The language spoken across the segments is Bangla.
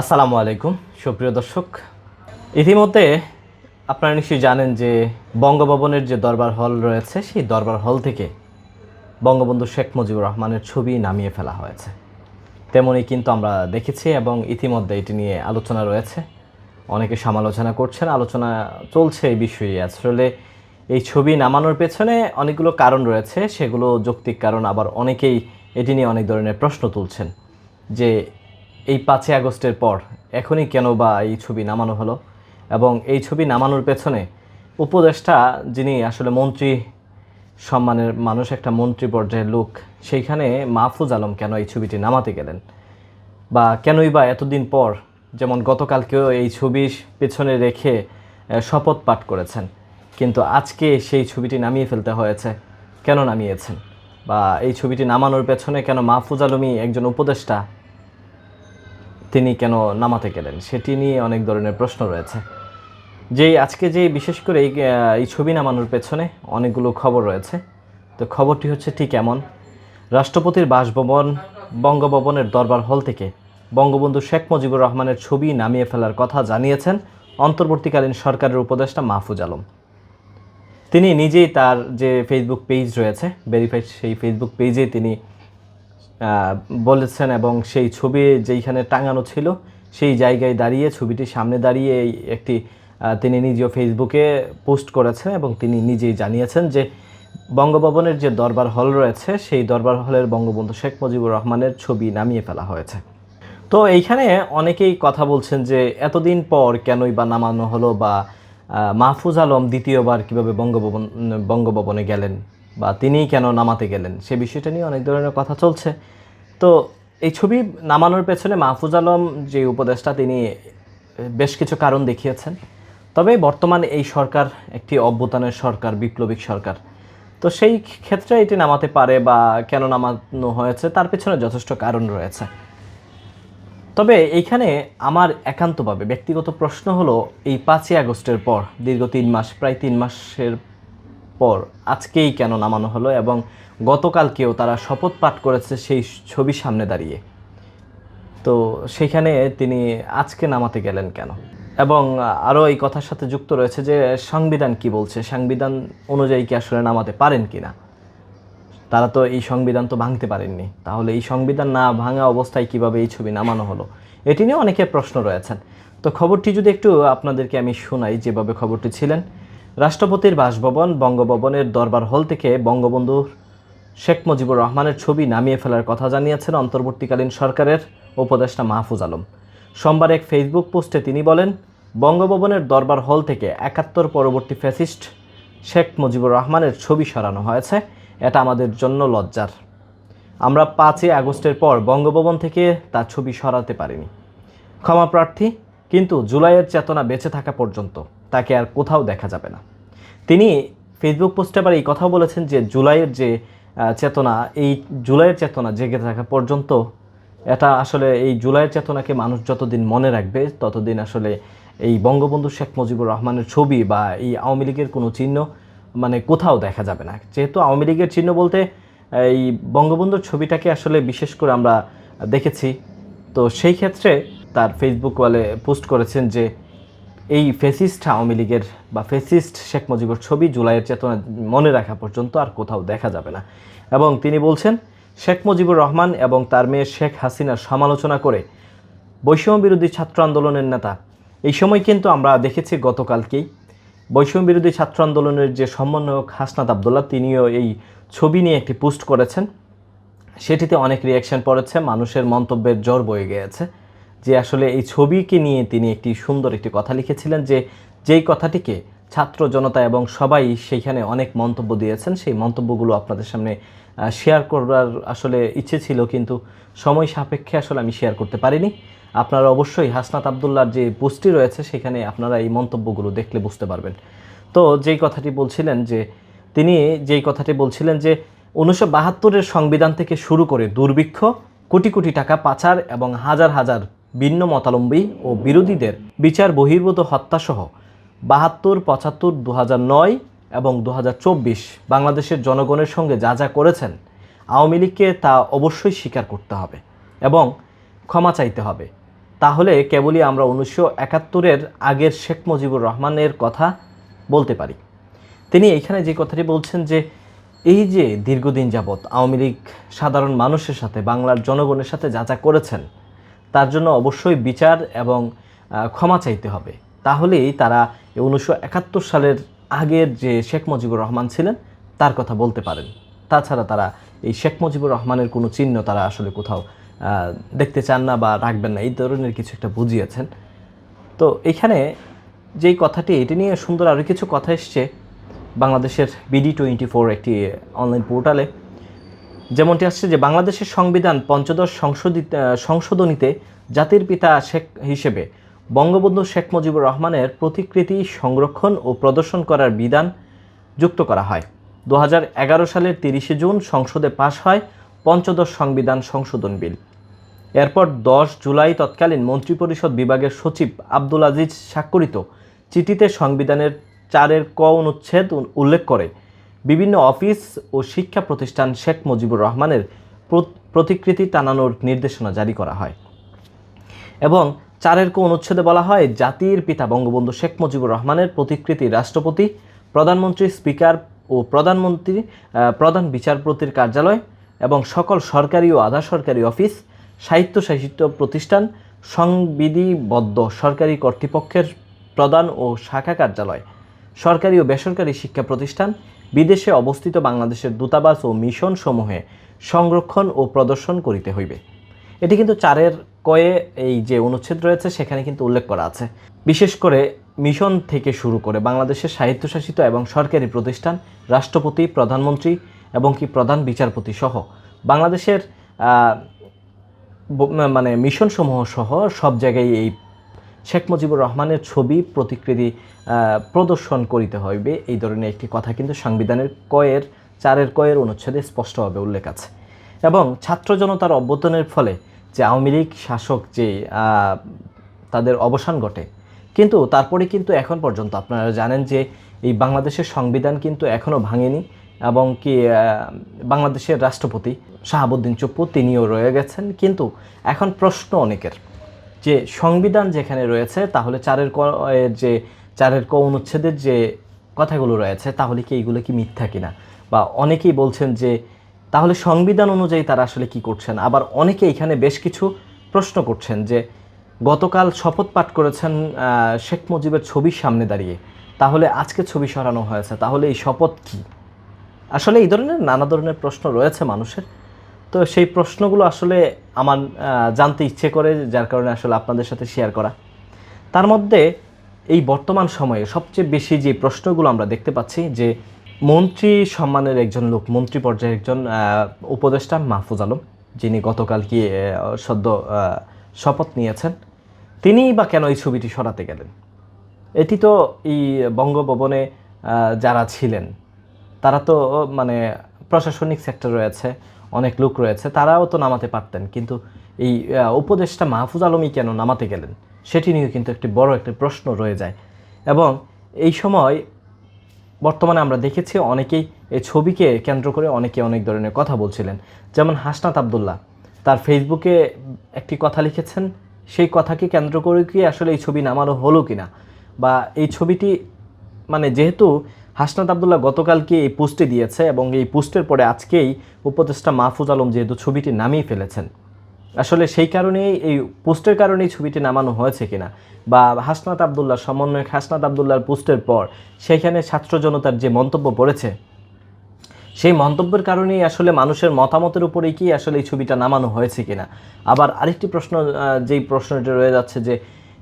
আসসালামু আলাইকুম, সুপ্রিয় দর্শক। ইতিমধ্যে আপনারা নিশ্চয়ই জানেন যে বঙ্গভবনের যে দরবার হল রয়েছে, সেই দরবার হল থেকে বঙ্গবন্ধু শেখ মুজিবুর রহমানের ছবি নামিয়ে ফেলা হয়েছে। তেমনই কিন্তু আমরা দেখেছি এবং ইতিমধ্যে এটি নিয়ে আলোচনা রয়েছে। অনেকে সমালোচনা করছেন, আলোচনা চলছে এই বিষয়ে। আসলে এই ছবি নামানোর পেছনে অনেকগুলো কারণ রয়েছে, সেগুলো যৌক্তিক কারণ আবার অনেকেই এটি নিয়ে অনেক ধরনের প্রশ্ন তুলছেন যে এই পাঁচই আগস্টের পর এখনই কেন বা এই ছবি নামানো হলো এবং এই ছবি নামানোর পেছনে উপদেষ্টা যিনি আসলে মন্ত্রী সম্মানের মানুষ, একটা মন্ত্রী পর্যায়ের লোক, সেইখানে মাহফুজ আলম কেন এই ছবিটি নামাতে গেলেন? বা কেনই বা এতদিন পর যেমন গতকালকেও এই ছবি পেছনে রেখে শপথ পাঠ করেছেন, কিন্তু আজকে সেই ছবিটি নামিয়ে ফেলতে হয়েছে, কেন নামিয়েছেন? বা এই ছবিটি নামানোর পেছনে কেন মাহফুজ আলমই একজন উপদেষ্টা তিনি কেন নামাতে গেলেন সেটি নিয়ে অনেক ধরনের প্রশ্ন রয়েছে। যেই আজকে যে বিশেষ করে এই এই ছবি নামানোর পেছনে অনেকগুলো খবর রয়েছে। তো খবরটি হচ্ছে ঠিক এমন। রাষ্ট্রপতির বাসভবন, বঙ্গভবনের দরবার হল থেকে বঙ্গবন্ধু শেখ মুজিবুর রহমানের ছবি নামিয়ে ফেলার কথা জানিয়েছেন অন্তর্বর্তীকালীন সরকারের উপদেষ্টা মাহফুজ আলম। তিনি নিজেই তার যে ফেসবুক পেজ রয়েছে ভেরিফাইড সেই ফেসবুক পেজে তিনি বলেছেন এবং সেই ছবি যেইখানে টাঙানো ছিল, সেই জায়গায় দাঁড়িয়ে, ছবিটির সামনে দাঁড়িয়ে একটি তিনি নিজেও ফেসবুকে পোস্ট করেছেন এবং তিনি নিজেই জানিয়েছেন যে বঙ্গভবনের যে দরবার হল রয়েছে, সেই দরবার হলের বঙ্গবন্ধু শেখ মুজিবুর রহমানের ছবি নামিয়ে ফেলা হয়েছে। তো এইখানে অনেকেই কথা বলছেন যে এতদিন পর কেনই বা নামানো হলো বা মাহফুজ আলম দ্বিতীয়বার কীভাবে বঙ্গভবন, বঙ্গভবনে গেলেন? বা তিনিই কেন নামাতে গেলেন, সে বিষয়টা নিয়ে অনেক ধরনের কথা চলছে। তো এই ছবি নামানোর পেছনে মাহফুজ আলম যে উপদেষ্টা, তিনি বেশ কিছু কারণ দেখিয়েছেন। তবে বর্তমান এই সরকার একটি অভ্যুত্থানের সরকার, বিপ্লবিক সরকার। তো সেই ক্ষেত্রে এটি নামাতে পারে বা কেন নামানো হয়েছে, তার পেছনে যথেষ্ট কারণ রয়েছে। তবে এইখানে আমার একান্তভাবে ব্যক্তিগত প্রশ্ন হলো, এই পাঁচই আগস্টের পর, দীর্ঘ তিন মাস, প্রায় তিন মাসের পর আজকেই কেন নামানো হলো এবং গতকালকেও তারা শপথ পাঠ করেছে সেই ছবি সামনে দাঁড়িয়ে। তো সেখানে তিনি আজকে নামাতে গেলেন কেন? এবং আরও এই কথার সাথে যুক্ত রয়েছে যে সংবিধান কি বলছে? সংবিধান অনুযায়ী কি আসলে নামাতে পারেন কি না তারা তো এই সংবিধান তো ভাঙতে পারেননি। তাহলে এই সংবিধান না ভাঙা অবস্থায় কীভাবে এই ছবি নামানো হলো? এটি নিয়ে অনেকের প্রশ্ন রয়েছেন। তো খবরটি যদি একটু আপনাদেরকে আমি শোনাই, যেভাবে খবরটি ছিলেন রাষ্ট্রপতির বাসভবন বঙ্গভবনের দরবার হল থেকে বঙ্গবন্ধু শেখ মুজিবুর রহমানের ছবি নামিয়ে ফেলার কথা জানিয়েছেন অন্তর্বর্তীকালীন সরকারের উপদেষ্টা মাহফুজ আলম। সোমবার এক ফেসবুক পোস্টে তিনি বলেন, বঙ্গভবনের দরবার হল থেকে একাত্তর পরবর্তী ফ্যাসিস্ট শেখ মুজিবুর রহমানের ছবি সরানো হয়েছে। এটা আমাদের জন্য লজ্জার। আমরা পাঁচই আগস্টের পর বঙ্গভবন থেকে তার ছবি সরাতে পারিনি। ক্ষমা প্রার্থী কিন্তু জুলাইয়ের চেতনা বেঁচে থাকা পর্যন্ত তাকে আর কোথাও দেখা যাবে না। তিনি ফেসবুক পোস্টে আবার এই কথাও বলেছেন যে জুলাইয়ের যে চেতনা, এই জুলাইয়ের চেতনা জেগে থাকা পর্যন্ত এটা আসলে এই জুলাইয়ের চেতনাকে মানুষ যতদিন মনে রাখবে, ততদিন আসলে এই বঙ্গবন্ধু শেখ মুজিবুর রহমানের ছবি বা এই আওয়ামী লীগের কোনো চিহ্ন মানে কোথাও দেখা যাবে না। যেহেতু আওয়ামী লীগের চিহ্ন বলতে এই বঙ্গবন্ধুর ছবিটাকে আসলে বিশেষ করে আমরা দেখেছি। তো সেই ক্ষেত্রে তার ফেসবুক ওয়ালে পোস্ট করেছেন যে এই ফেসিস্ট আওয়ামী লীগের বা ফেসিস্ট শেখ মুজিবুর ছবি জুলাইয়ের চেতনা মনে রাখা পর্যন্ত আর কোথাও দেখা যাবে না। এবং তিনি বলছেন, শেখ মুজিবুর রহমান এবং তার মেয়ে শেখ হাসিনার সমালোচনা করে বৈষম্য বিরোধী ছাত্র আন্দোলনের নেতা। এই সময় কিন্তু আমরা দেখেছি গতকালকেই বৈষম্য বিরোধী ছাত্র আন্দোলনের যে সমন্বয়ক হাসনাত আবদুল্লাহ, তিনিও এই ছবি নিয়ে একটি পোস্ট করেছেন। সেটিতে অনেক রিয়াকশন পড়েছে, মানুষের মন্তব্যের জ্বর বয়ে গিয়েছে। যে আসলে এই ছবিকে নিয়ে তিনি একটি সুন্দর একটি কথা লিখেছিলেন যে যেই কথাটিকে ছাত্র জনতা এবং সবাই সেইখানে অনেক মন্তব্য দিয়েছেন, সেই মন্তব্যগুলো আপনাদের সামনে শেয়ার করার আসলে ইচ্ছে ছিল কিন্তু সময় সাপেক্ষে আসলে আমি শেয়ার করতে পারিনি। আপনারা অবশ্যই হাসনাত আবদুল্লার যে পোস্টটি রয়েছে সেখানে আপনারা এই মন্তব্যগুলো দেখলে বুঝতে পারবেন। তো যেই কথাটি বলছিলেন যে, তিনি যেই কথাটি বলছিলেন যে, উনিশশো বাহাত্তরের সংবিধান থেকে শুরু করে দুর্ভিক্ষ, কোটি কোটি টাকা পাচার এবং হাজার হাজার ভিন্ন মতালম্বী ও বিরোধীদের বিচার বহির্ভূত হত্যাসহ বাহাত্তর, পঁচাত্তর দু নয় এবং দু হাজার চব্বিশ বাংলাদেশের জনগণের সঙ্গে যা যা করেছেন আওয়ামী লীগকে তা অবশ্যই স্বীকার করতে হবে এবং ক্ষমা চাইতে হবে। তাহলে কেবলই আমরা উনিশশো একাত্তরের আগের শেখ মুজিবুর রহমানের কথা বলতে পারি। তিনি এখানে যে কথাটি বলছেন যে, এই যে দীর্ঘদিন যাবৎ আওয়ামী লীগ সাধারণ মানুষের সাথে, বাংলার জনগণের সাথে যা যা করেছেন তার জন্য অবশ্যই বিচার এবং ক্ষমা চাইতে হবে। তাহলেই তারা উনিশশো একাত্তর সালের আগের যে শেখ মুজিবুর রহমান ছিলেন, তার কথা বলতে পারেন। তাছাড়া তারা এই শেখ মুজিবুর রহমানের কোনো চিহ্ন তারা আসলে কোথাও দেখতে চান না বা রাখবেন না। এই ধরনের কিছু একটা বুঝিয়েছেন। তো এখানে যেই কথাটি, এটি নিয়ে সুন্দর আরও কিছু কথা এসছে। বাংলাদেশের বিডি টোয়েন্টি ফোর একটি অনলাইন পোর্টালে যেমনটি আসছে যে বাংলাদেশের সংবিধান পঞ্চদশ সংশোধিত সংশোধনীতে জাতির পিতা শেখ হিসেবে বঙ্গবন্ধু শেখ মুজিবুর রহমানের প্রতিকৃতি সংরক্ষণ ও প্রদর্শন করার বিধান যুক্ত করা হয়। দু এগারো সালের তিরিশে জুন সংসদে পাশ হয় পঞ্চদশ সংবিধান সংশোধন বিল। এরপর দশ জুলাই তৎকালীন মন্ত্রিপরিষদ বিভাগের সচিব আব্দুল আজিজ স্বাক্ষরিত চিঠিতে সংবিধানের চারের ক অনুচ্ছেদ উল্লেখ করে বিভিন্ন অফিস ও শিক্ষা প্রতিষ্ঠান শেখ মুজিবুর রহমানের প্রতিকৃতি টানানোর নির্দেশনা জারি করা হয়। এবং চারের কো অনুচ্ছেদে বলা হয়, জাতির পিতা বঙ্গবন্ধু শেখ মুজিবুর রহমানের প্রতিকৃতি রাষ্ট্রপতি, প্রধানমন্ত্রী স্পিকার ও প্রধানমন্ত্রী প্রধান বিচারপতির কার্যালয় এবং সকল সরকারি ও আধা সরকারি অফিস, সাহিত্য সাহিত্য প্রতিষ্ঠান, সংবিধিবদ্ধ সরকারি কর্তৃপক্ষের প্রধান ও শাখা কার্যালয়, সরকারি ও বেসরকারি শিক্ষা প্রতিষ্ঠান বিদেশে অবস্থিত বাংলাদেশের দূতাবাস ও মিশন সমূহে সংরক্ষণ ও প্রদর্শন করিতে হইবে। এটি কিন্তু চারের কয়ে এই যে অনুচ্ছেদ রয়েছে, সেখানে কিন্তু উল্লেখ করা আছে। বিশেষ করে মিশন থেকে শুরু করে বাংলাদেশের স্বায়ত্তশাসিত এবং সরকারি প্রতিষ্ঠান, রাষ্ট্রপতি, প্রধানমন্ত্রী এবং কি প্রধান বিচারপতি সহ বাংলাদেশের মানে মিশন সমূহ সহ সব জায়গায় এই শেখ মুজিবুর রহমানের ছবি প্রতিকৃতি প্রদর্শন করিতে হইবে। এই ধরনের একটি কথা কিন্তু সংবিধানের কয়ের, চারের কয়ের অনুচ্ছেদে স্পষ্টভাবে উল্লেখ আছে। এবং ছাত্র জনতার অভ্যুত্থানের ফলে যে আওয়ামী লীগ শাসক যে তাদের অবসান ঘটে, কিন্তু তারপরে কিন্তু এখন পর্যন্ত আপনারা জানেন যে এই বাংলাদেশের সংবিধান কিন্তু এখনও ভাঙেনি এবং কি বাংলাদেশের রাষ্ট্রপতি শাহাবুদ্দিন চুপ্পু তিনিও রয়ে গেছেন। কিন্তু এখন প্রশ্ন অনেকের। যে সংবিধান যেখানে রয়েছে, তাহলে চারের ক যে চারের ক অনুচ্ছেদের যে কথাগুলো রয়েছে, তাহলে কি এইগুলো কি মিথ্যা কিনা? বা অনেকেই বলছেন যে, তাহলে সংবিধান অনুযায়ী তারা আসলে কি করছেন? আবার অনেকে এখানে বেশ কিছু প্রশ্ন করছেন যে, গতকাল শপথ পাঠ করেছেন শেখ মুজিবের ছবির সামনে দাঁড়িয়ে। তাহলে আজকে ছবি সরানো হয়েছে, তাহলে এই শপথ কি? আসলে এই ধরনের নানা ধরনের প্রশ্ন রয়েছে মানুষের। তো সেই প্রশ্নগুলো আসলে আমার জানতে ইচ্ছে করে, যার কারণে আসলে আপনাদের সাথে শেয়ার করা। তার মধ্যে এই বর্তমান সময়ে সবচেয়ে বেশি যে প্রশ্নগুলো আমরা দেখতে পাচ্ছি, যে মন্ত্রী সম্মানের একজন লোক, মন্ত্রী পর্যায়ের একজন উপদেষ্টা মাহফুজ আলম, যিনি গতকাল কি সদ্য শপথ নিয়েছেন তিনিই বা কেন এই ছবিটি সরাতে গেলেন? এটি তো এই বঙ্গভবনে যারা ছিলেন, তারা তো মানে প্রশাসনিক সেক্টর রয়েছে অনেক লোক রয়েছে, তারাও তো নামাতে পারতেন। কিন্তু এই উপদেশটা মাহফুজ আলমই কেন নামাতে গেলেন? সেটি নিয়ে কিন্তু একটি বড় একটি প্রশ্ন রয়ে যায়। এবং এই সময় বর্তমানে আমরা দেখেছি অনেকেই এই ছবিকে কেন্দ্র করে অনেকে অনেক ধরনের কথা বলছিলেন। যেমন হাসনাত আবদুল্লাহ, তার ফেসবুকে একটি কথা লিখেছেন, সেই কথাকে কেন্দ্র করে কি আসলে এই ছবি নামানো হলো কিনা? বা এই ছবিটি মানে যেহেতু হাসনাত আবদুল্লাহ গতকালকে এই পোস্টে দিয়েছে এবং এই পোস্টের পরে আজকেই উপদেষ্টা মাহফুজ আলম যেহেতু ছবিটি নামিয়ে ফেলেছেন, আসলে সেই কারণেই, এই পোস্টের কারণেই ছবিটি নামানো হয়েছে কিনা বা হাসনাত আবদুল্লাহ সমন্বয়ক হাসনাত আবদুল্লাহর পোস্টের পর সেখানে ছাত্র জনতার যে মন্তব্য পড়েছে, সেই মন্তব্যের কারণেই আসলে মানুষের মতামতের উপরেই কি আসলে এই ছবিটা নামানো হয়েছে কিনা। আবার আরেকটি প্রশ্ন যেই প্রশ্নটি রয়ে যাচ্ছে যে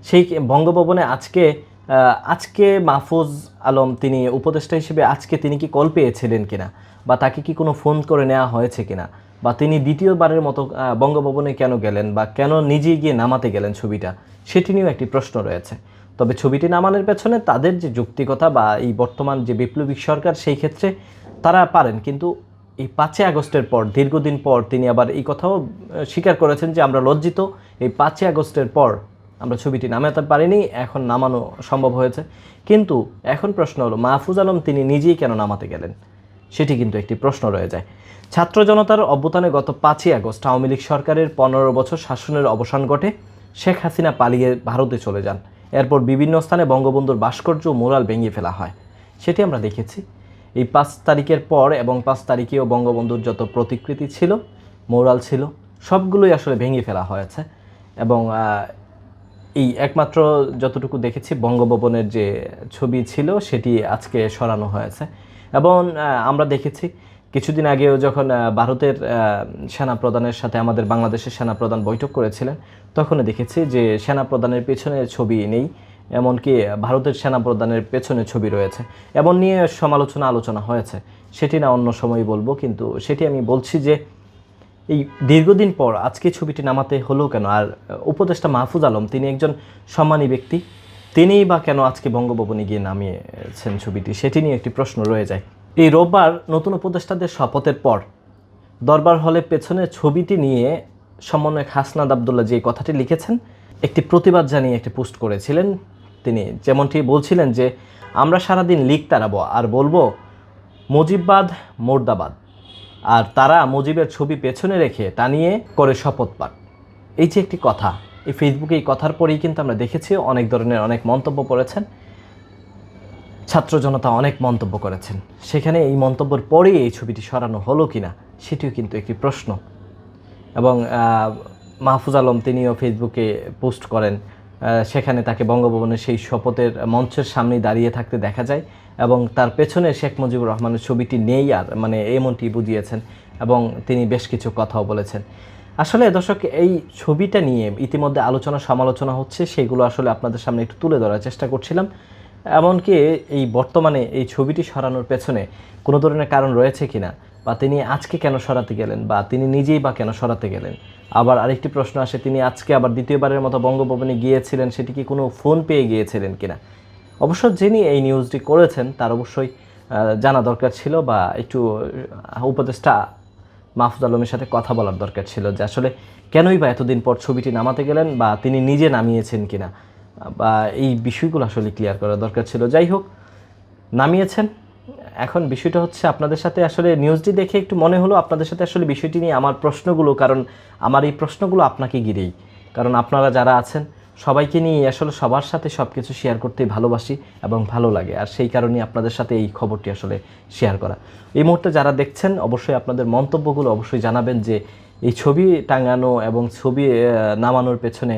সেই বঙ্গভবনে আজকে আজকে মাহফুজ আলম তিনি উপদেষ্টা হিসেবে আজকে তিনি কি কল পেয়েছিলেন কিনা? বা তাকে কি কোনো ফোন করে নেওয়া হয়েছে কিনা? বা তিনি দ্বিতীয়বারের মতো বঙ্গভবনে কেন গেলেন? বা কেন নিজে গিয়ে নামাতে গেলেন ছবিটা? সেটি নিয়েও একটি প্রশ্ন রয়েছে। তবে ছবিটি নামানোর পেছনে তাদের যে যুক্তিকতা বা এই বর্তমান যে বিপ্লবী সরকার, সেই ক্ষেত্রে তারা পারেন। কিন্তু এই পাঁচই আগস্টের পর, দীর্ঘদিন পর তিনি আবার এই কথাও স্বীকার করেছেন যে আমরা লজ্জিত। এই পাঁচই আগস্টের পর আমরা ছবিটি নামাতে পারিনি, এখন নামানো সম্ভব হয়েছে। কিন্তু এখন প্রশ্ন হলো, মাহফুজ আলম তিনি নিজেই কেন নামাতে গেলেন? সেটি কিন্তু একটি প্রশ্ন রয়ে যায়। ছাত্র জনতার অভ্যুত্থানে গত পাঁচই আগস্ট আওয়ামী লীগ সরকারের পনেরো বছর শাসনের অবসান ঘটে, শেখ হাসিনা পালিয়ে ভারতে চলে যান। এরপর বিভিন্ন স্থানে বঙ্গবন্ধুর ভাস্কর্য মোরাল ভেঙে ফেলা হয়। সেটি আমরা দেখেছি। এই পাঁচ তারিখের পর এবং পাঁচ তারিখেও বঙ্গবন্ধুর যত প্রতিকৃতি ছিল, মোরাল ছিল, সবগুলোই আসলে ভেঙে ফেলা হয়েছে। এবং এই একমাত্র যতটুকু দেখেছি বঙ্গভবনের যে ছবি ছিল, সেটি আজকে সরানো হয়েছে। এবং আমরা দেখেছি কিছুদিন আগেও যখন ভারতের সেনাপ্রধানের সাথে আমাদের বাংলাদেশের সেনাপ্রধান বৈঠক করেছিলেন, তখনও দেখেছি যে সেনাপ্রধানের পেছনে ছবি নেই, এমনকি ভারতের সেনাপ্রধানের পেছনে ছবি রয়েছে। এমন নিয়ে সমালোচনা আলোচনা হয়েছে। সেটি না অন্য সময় বলব, কিন্তু সেটি আমি বলছি যে এই দীর্ঘদিন পর আজকে ছবিটি নামাতে হলো কেন? আর উপদেষ্টা মাহফুজ আলম, তিনি একজন সম্মানী ব্যক্তি তিনিই বা কেন আজকে বঙ্গভবনে গিয়ে নামিয়েছেন ছবিটি? সেটি নিয়ে একটি প্রশ্ন রয়ে যায়। এই রোববার নতুন উপদেষ্টাদের শপথের পর দরবার হলে পেছনে ছবিটি নিয়ে সমন্বয়ক হাসনাদ আবদুল্লাহ যে কথাটি লিখেছেন, একটি প্রতিবাদ জানিয়ে একটি পোস্ট করেছিলেন তিনি। যেমনটি বলছিলেন যে, আমরা সারাদিন লিখ তাড়াবো আর বলব, মুজিববাদ, মোর্দাবাদ। আর তারা মুজিবের ছবি পেছনে রেখে টানিয়ে করে শপথ পাঠ। এই যে একটি কথা, এই ফেসবুকে এই কথার পরেই কিন্তু আমরা দেখেছি অনেক ধরনের অনেক মন্তব্য করেছেন। ছাত্র জনতা অনেক মন্তব্য করেছেন। সেখানে এই মন্তব্যের পরেই এই ছবিটি সরানো হলো কিনা, সেটিও কিন্তু একটি প্রশ্ন। এবং মাহফুজ আলম তিনিও ফেসবুকে পোস্ট করেন। সেখানে তাকে বঙ্গভবনের সেই শপথের মঞ্চের সামনে দাঁড়িয়ে থাকতে দেখা যায়। এবং তার পেছনে শেখ মুজিবুর রহমানের ছবিটি নেই আর মানে এমনটি বুঝিয়েছেন এবং তিনি বেশ কিছু কথাও বলেছেন। আসলে দর্শক, এই ছবিটা নিয়ে ইতিমধ্যে আলোচনা সমালোচনা হচ্ছে, সেগুলো আসলে আপনাদের সামনে একটু তুলে ধরার চেষ্টা করছিলাম। এমনকি এই বর্তমানে এই ছবিটি সরানোর পেছনে কোনো ধরনের কারণ রয়েছে কিনা, বা তিনি আজকে কেন সরাতে গেলেন, বা তিনি নিজেই বা কেন সরাতে গেলেন? আবার আরেকটি প্রশ্ন আসে, তিনি আজকে আবার দ্বিতীয়বারের মতো বঙ্গভবনে গিয়েছিলেন, সেটি কি কোনো ফোন পেয়ে গিয়েছিলেন কিনা? অবশ্য যিনি এই নিউজটি করেছেন, তার অবশ্যই জানা দরকার ছিল বা একটু উপদেষ্টা মাহফুজ আলমের সাথে কথা বলার দরকার ছিল যে আসলে কেনই বা এতদিন পর ছবিটি নামাতে গেলেন বা তিনি নিজে নামিয়েছেন কিনা, বা এই বিষয়গুলো আসলে ক্লিয়ার করা দরকার ছিল। যাই হোক, নামিয়েছেন। এখন বিষয়টা হচ্ছে আপনাদের সাথে আসলে নিউজটি দেখে একটু মনে হলো আপনাদের সাথে আসলে বিষয়টি নিয়ে আমার প্রশ্নগুলো, কারণ আমার এই প্রশ্নগুলো আপনাকে ঘিরেই। কারণ আপনারা যারা আছেন সবাইকে নিয়ে আসলে সবার সাথে সব কিছু শেয়ার করতেই ভালোবাসি এবং ভালো লাগে। আর সেই কারণে আপনাদের সাথে এই খবরটি আসলে শেয়ার করা। এই মুহূর্তে যারা দেখছেন, অবশ্যই আপনাদের মন্তব্যগুলো অবশ্যই জানাবেন যে এই ছবি টাঙানো এবং ছবি নামানোর পেছনে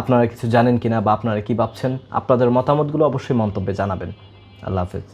আপনারা কিছু জানেন কিনা বা আপনারা কি ভাবছেন, আপনাদের মতামতগুলো অবশ্যই মন্তব্যে জানাবেন। আল্লাহ হাফেজ।